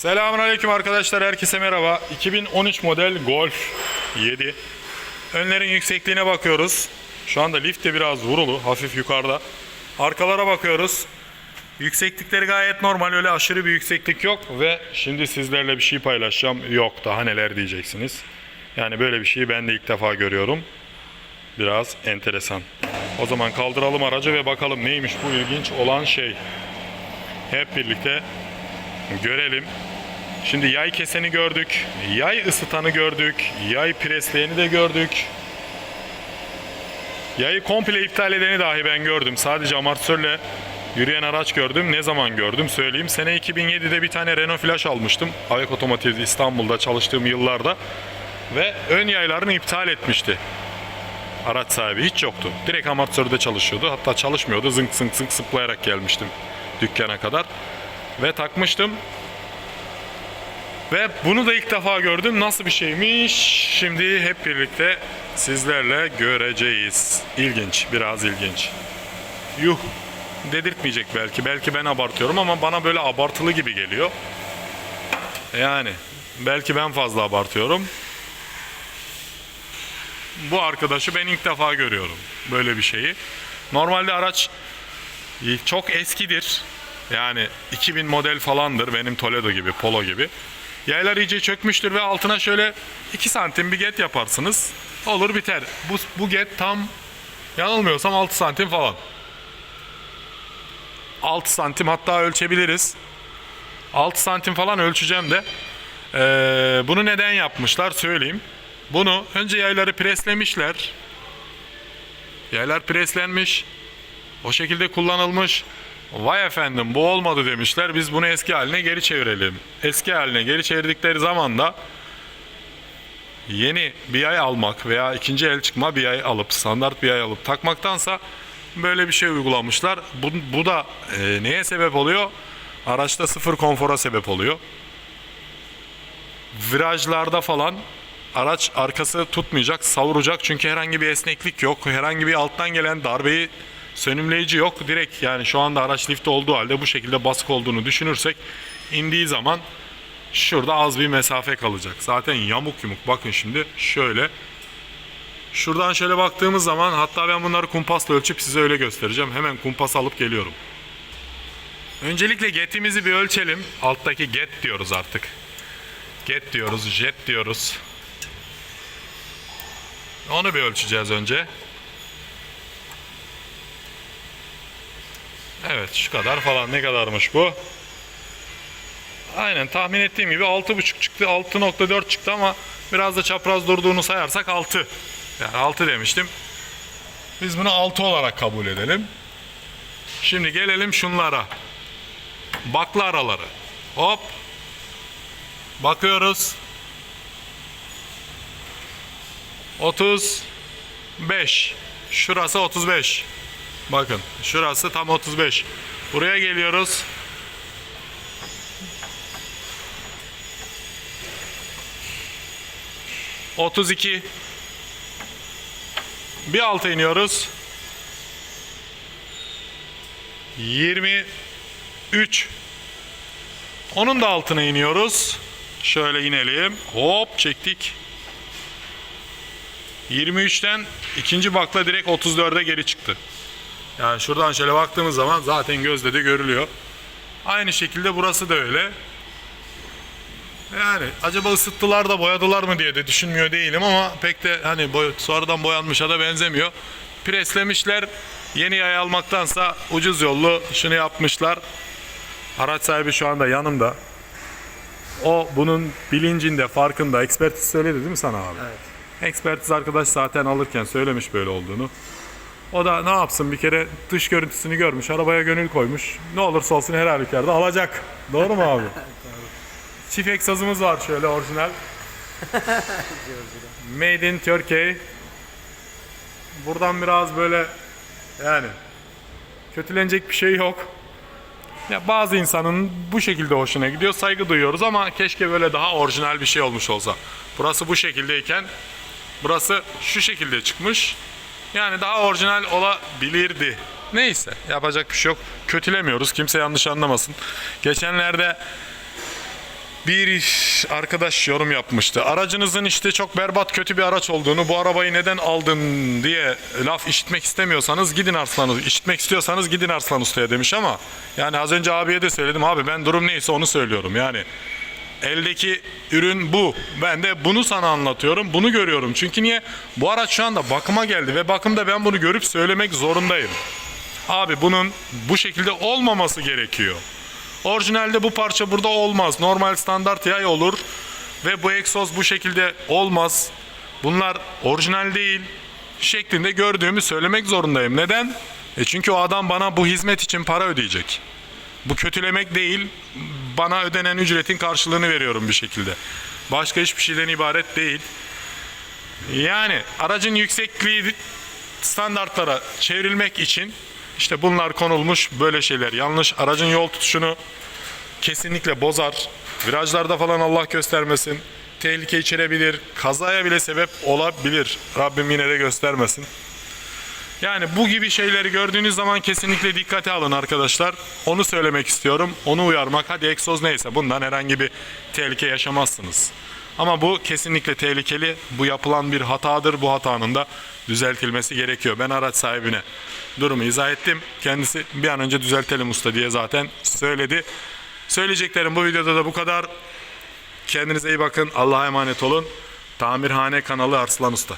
Selamünaleyküm arkadaşlar. Herkese merhaba. 2013 model Golf 7. Önlerin yüksekliğine bakıyoruz. Şu anda lift de biraz vurulu, hafif yukarıda. Arkalara bakıyoruz. Yükseklikleri gayet normal. Öyle aşırı bir yükseklik yok ve şimdi sizlerle bir şey paylaşacağım. Yok daha neler diyeceksiniz. Yani böyle bir şeyi ben de ilk defa görüyorum. Biraz enteresan. O zaman kaldıralım aracı ve bakalım neymiş bu ilginç olan şey. Hep birlikte görelim. Şimdi yay keseni gördük, yay ısıtanı gördük, yay presleyeni de gördük. Yayı komple iptal edeni dahi ben gördüm. Sadece amortisörle yürüyen araç gördüm. Ne zaman gördüm söyleyeyim. Sene 2007'de bir tane Renault Flash almıştım. Ayak Otomotiv İstanbul'da çalıştığım yıllarda. Ve ön yaylarını iptal etmişti. Araç sahibi hiç yoktu. Direkt amortisörde çalışıyordu. Hatta çalışmıyordu. Zınk zınk zınk zıplayarak gelmiştim dükkana kadar. Ve takmıştım. Ve bunu da ilk defa gördüm. Nasıl bir şeymiş? Şimdi hep birlikte sizlerle göreceğiz. İlginç, biraz ilginç. Yuh dedirtmeyecek belki. Belki ben abartıyorum ama bana böyle abartılı gibi geliyor. Yani belki ben fazla abartıyorum. Bu arkadaşı ben ilk defa görüyorum böyle bir şeyi. Normalde araç çok eskidir. Yani 2000 model falandır benim Toledo gibi, Polo gibi. Yaylar iyice çökmüştür ve altına şöyle 2 santim bir get yaparsınız. Olur biter. Bu, bu get tam yanılmıyorsam 6 santim falan. 6 santim hatta ölçebiliriz. 6 santim falan ölçeceğim de. Ee, bunu neden yapmışlar söyleyeyim. Bunu önce yayları preslemişler. Yaylar preslenmiş. O şekilde kullanılmış. Vay efendim bu olmadı demişler. Biz bunu eski haline geri çevirelim. Eski haline geri çevirdikleri zaman da yeni bir yay almak veya ikinci el çıkma bir yay alıp standart bir yay alıp takmaktansa böyle bir şey uygulamışlar. Bu, bu da e, neye sebep oluyor? Araçta sıfır konfora sebep oluyor. Virajlarda falan araç arkası tutmayacak, savuracak çünkü herhangi bir esneklik yok. Herhangi bir alttan gelen darbeyi sönümleyici yok. Direkt yani şu anda araç lifte olduğu halde bu şekilde basık olduğunu düşünürsek indiği zaman şurada az bir mesafe kalacak. Zaten yamuk yumuk bakın şimdi şöyle. Şuradan şöyle baktığımız zaman hatta ben bunları kumpasla ölçüp size öyle göstereceğim. Hemen kumpas alıp geliyorum. Öncelikle getimizi bir ölçelim. Alttaki get diyoruz artık. Get diyoruz, jet diyoruz. Onu bir ölçeceğiz önce. Evet şu kadar falan ne kadarmış bu? Aynen tahmin ettiğim gibi 6.5 çıktı 6.4 çıktı ama biraz da çapraz durduğunu sayarsak 6. Yani 6 demiştim. Biz bunu 6 olarak kabul edelim. Şimdi gelelim şunlara. Bakla araları. Hop. Bakıyoruz. 35. Şurası 35. Bakın şurası tam 35. Buraya geliyoruz. Otuz iki. Bir alta iniyoruz. Yirmi üç. Onun da altına iniyoruz. Şöyle inelim. Hop çektik. 23'ten ikinci bakla direkt 34'e geri çıktı. Yani şuradan şöyle baktığımız zaman zaten gözle de görülüyor. Aynı şekilde burası da öyle. Yani acaba ısıttılar da boyadılar mı diye de düşünmüyor değilim ama pek de hani boy, sonradan boyanmışa da benzemiyor. Preslemişler. Yeni yay almaktansa ucuz yollu şunu yapmışlar. Araç sahibi şu anda yanımda. O bunun bilincinde, farkında. Ekspertiz söyledi değil mi sana abi? Evet. Ekspertiz arkadaş zaten alırken söylemiş böyle olduğunu. O da ne yapsın bir kere dış görüntüsünü görmüş, arabaya gönül koymuş. Ne olursa olsun her halükarda alacak. Doğru mu abi? Çift egzozumuz var şöyle orijinal. Made in Turkey. Buradan biraz böyle yani kötülenecek bir şey yok. Ya bazı insanın bu şekilde hoşuna gidiyor. Saygı duyuyoruz ama keşke böyle daha orijinal bir şey olmuş olsa. Burası bu şekildeyken burası şu şekilde çıkmış. Yani daha orijinal olabilirdi. Neyse yapacak bir şey yok. Kötülemiyoruz. Kimse yanlış anlamasın. Geçenlerde bir arkadaş yorum yapmıştı. Aracınızın işte çok berbat kötü bir araç olduğunu, bu arabayı neden aldın diye laf işitmek istemiyorsanız gidin Arslan işitmek istiyorsanız gidin Arslan Usta'ya demiş ama yani az önce abiye de söyledim abi ben durum neyse onu söylüyorum. Yani eldeki ürün bu. Ben de bunu sana anlatıyorum. Bunu görüyorum. Çünkü niye? Bu araç şu anda bakıma geldi ve bakımda ben bunu görüp söylemek zorundayım. Abi bunun bu şekilde olmaması gerekiyor. Orijinalde bu parça burada olmaz. Normal standart yay olur ve bu egzoz bu şekilde olmaz. Bunlar orijinal değil şeklinde gördüğümü söylemek zorundayım. Neden? E çünkü o adam bana bu hizmet için para ödeyecek. Bu kötülemek değil, bana ödenen ücretin karşılığını veriyorum bir şekilde. Başka hiçbir şeyden ibaret değil. Yani aracın yüksekliği standartlara çevrilmek için işte bunlar konulmuş böyle şeyler. Yanlış aracın yol tutuşunu kesinlikle bozar. Virajlarda falan Allah göstermesin. Tehlike içerebilir. Kazaya bile sebep olabilir. Rabbim yine de göstermesin. Yani bu gibi şeyleri gördüğünüz zaman kesinlikle dikkate alın arkadaşlar. Onu söylemek istiyorum. Onu uyarmak. Hadi egzoz neyse bundan herhangi bir tehlike yaşamazsınız. Ama bu kesinlikle tehlikeli. Bu yapılan bir hatadır. Bu hatanın da düzeltilmesi gerekiyor. Ben araç sahibine durumu izah ettim. Kendisi bir an önce düzeltelim usta diye zaten söyledi. Söyleyeceklerim bu videoda da bu kadar. Kendinize iyi bakın. Allah'a emanet olun. Tamirhane kanalı Arslan Usta.